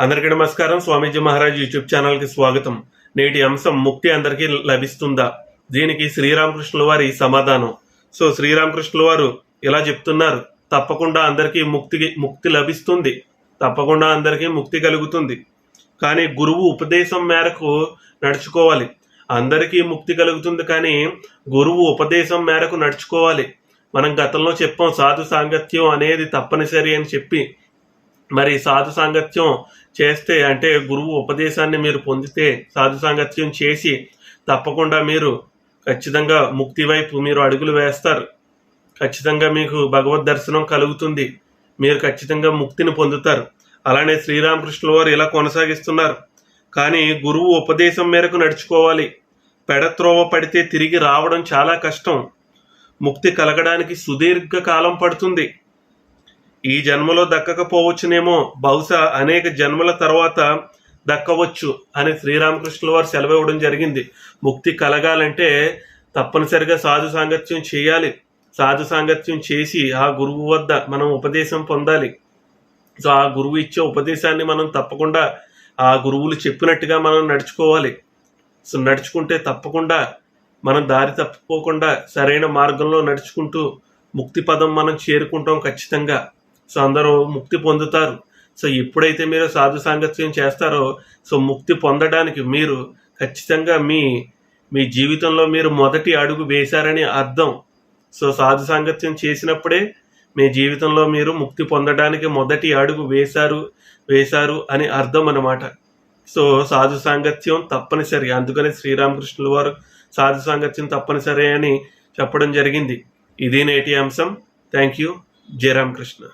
అందరికీ నమస్కారం. స్వామీజీ మహారాజ్ యూట్యూబ్ ఛానల్కి స్వాగతం. నేటి అంశం ముక్తి అందరికీ లభిస్తుందా? దీనికి శ్రీరామకృష్ణుల వారి సమాధానం. సో శ్రీరామకృష్ణుల వారు ఇలా చెప్తున్నారు. తప్పకుండా అందరికీ ముక్తి ముక్తి లభిస్తుంది. తప్పకుండా అందరికీ ముక్తి కలుగుతుంది. కానీ గురువు ఉపదేశం మేరకు నడుచుకోవాలి. అందరికీ ముక్తి కలుగుతుంది కానీ గురువు ఉపదేశం మేరకు నడుచుకోవాలి. మనం గతంలో చెప్పాం సాధు సాంగత్యం అనేది తప్పనిసరి అని చెప్పి మరి సాధు సాంగత్యం చేస్తే అంటే గురువు ఉపదేశాన్ని మీరు పొందితే సాధు సాంగత్యం చేసి తప్పకుండా మీరు ఖచ్చితంగా ముక్తి వైపు మీరు అడుగులు వేస్తారు. ఖచ్చితంగా మీకు భగవద్ దర్శనం కలుగుతుంది. మీరు ఖచ్చితంగా ముక్తిని పొందుతారు. అలానే శ్రీరామకృష్ణుల వారు ఇలా కొనసాగిస్తున్నారు. కానీ గురువు ఉపదేశం మేరకు నడుచుకోవాలి. పెడత్రోవ పడితే తిరిగి రావడం చాలా కష్టం. ముక్తి కలగడానికి సుదీర్ఘ కాలం పడుతుంది. ఈ జన్మలో దక్కకపోవచ్చునేమో బహుశా అనేక జన్మల తర్వాత దక్కవచ్చు అని శ్రీరామకృష్ణుల వారు సెలవివ్వడం జరిగింది. ముక్తి కలగాలంటే తప్పనిసరిగా సాధు సాంగత్యం చేయాలి. సాధు సాంగత్యం చేసి ఆ గురువు వద్ద మనం ఉపదేశం పొందాలి. సో ఆ గురువు ఇచ్చే ఉపదేశాన్ని మనం తప్పకుండా ఆ గురువులు చెప్పినట్టుగా మనం నడుచుకోవాలి. సో నడుచుకుంటే తప్పకుండా మనం దారి తప్పుకోకుండా సరైన మార్గంలో నడుచుకుంటూ ముక్తి పదం మనం చేరుకుంటాం ఖచ్చితంగా. సో అందరూ ముక్తి పొందుతారు. సో ఎప్పుడైతే మీరు సాధు సాంగత్యం చేస్తారో సో ముక్తి పొందడానికి మీరు ఖచ్చితంగా మీ మీ జీవితంలో మీరు మొదటి అడుగు వేశారని అర్థం. సో సాధు సాంగత్యం చేసినప్పుడే మీ జీవితంలో మీరు ముక్తి పొందడానికి మొదటి అడుగు వేశారు వేశారు అని అర్థం అన్నమాట. సో సాధు సాంగత్యం తప్పనిసరి. అందుకని శ్రీరామకృష్ణుల వారు సాధు సాంగత్యం తప్పనిసరి అని చెప్పడం జరిగింది. ఇది నేటి అంశం. Thank you Jayaramakrishna